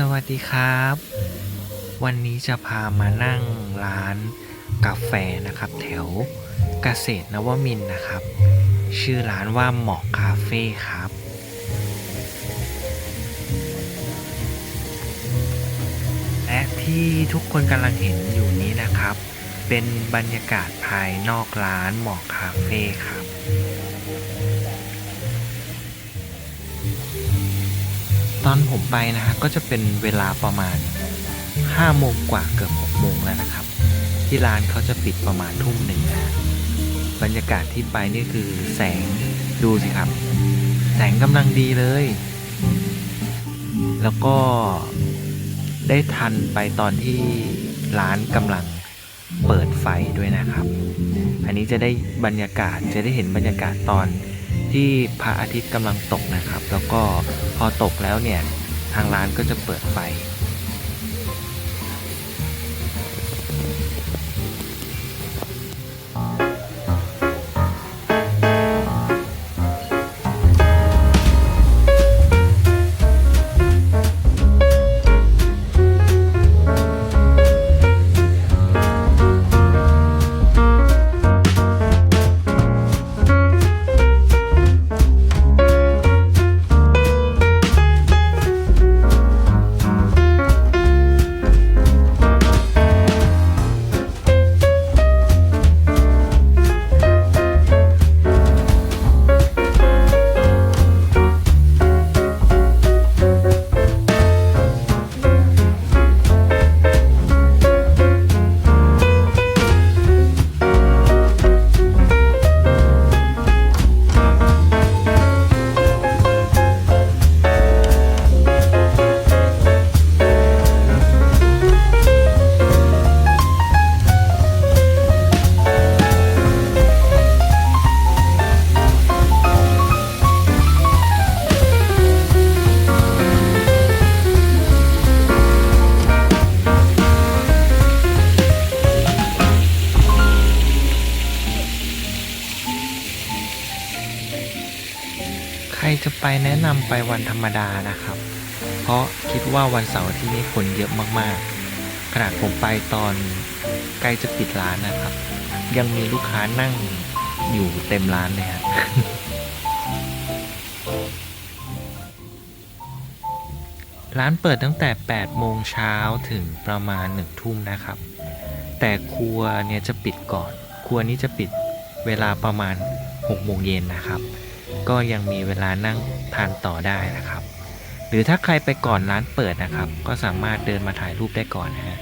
สวัสดีครับ วันนี้จะพามานั่งร้านกาแฟนะครับ แถวเกษตรนวมินนะครับ ชื่อร้านว่าหมอกคาเฟ่ครับและที่ทุกคนกำลังเห็นอยู่นี้นะครับ เป็นบรรยากาศภายนอกร้านหมอกคาเฟ่ครับ ตอนผมไปนะฮะก็จะเป็นเวลาประมาณ5โมงกว่าเกือบ6โมงแล้วนะครับ ที่ร้านเขาจะปิดประมาณทุ่มหนึ่งนะฮะบรรยากาศที่ไปนี่คือแสงดูสิครับ แสงกำลังดีเลย แล้วก็ได้ทันไปตอนที่ร้านกำลังเปิดไฟด้วยนะครับ อันนี้จะได้บรรยากาศจะได้เห็นบรรยากาศตอน ที่พระอาทิตย์กำลังตกนะครับ แล้วก็พอตกแล้วเนี่ยทางร้านก็จะเปิดไฟ รจะไปแนะนำไปวันธรรมดานะครับ เพราะคิดว่าวันเสาร์ที่นี้คนเยอะมากๆขนาดผมไปตอนใกล้จะปิดร้านนะครับ ยังมีลูกค้านั่งอยู่เต็มร้านเลยครับร้านเปิดตั้งแต่ 8 โมงเช้าถึงประมาณ 1 ทุ่มนะครับ แต่ครัวเนี่ยจะปิดก่อน ครัวนี้จะปิดเวลาประมาณ 6 โมงเย็นนะครับ ก็ยังมีเวลานั่งทานต่อได้นะครับ หรือถ้าใครไปก่อนร้านเปิดนะครับ ก็สามารถเดินมาถ่ายรูปได้ก่อนนะฮะ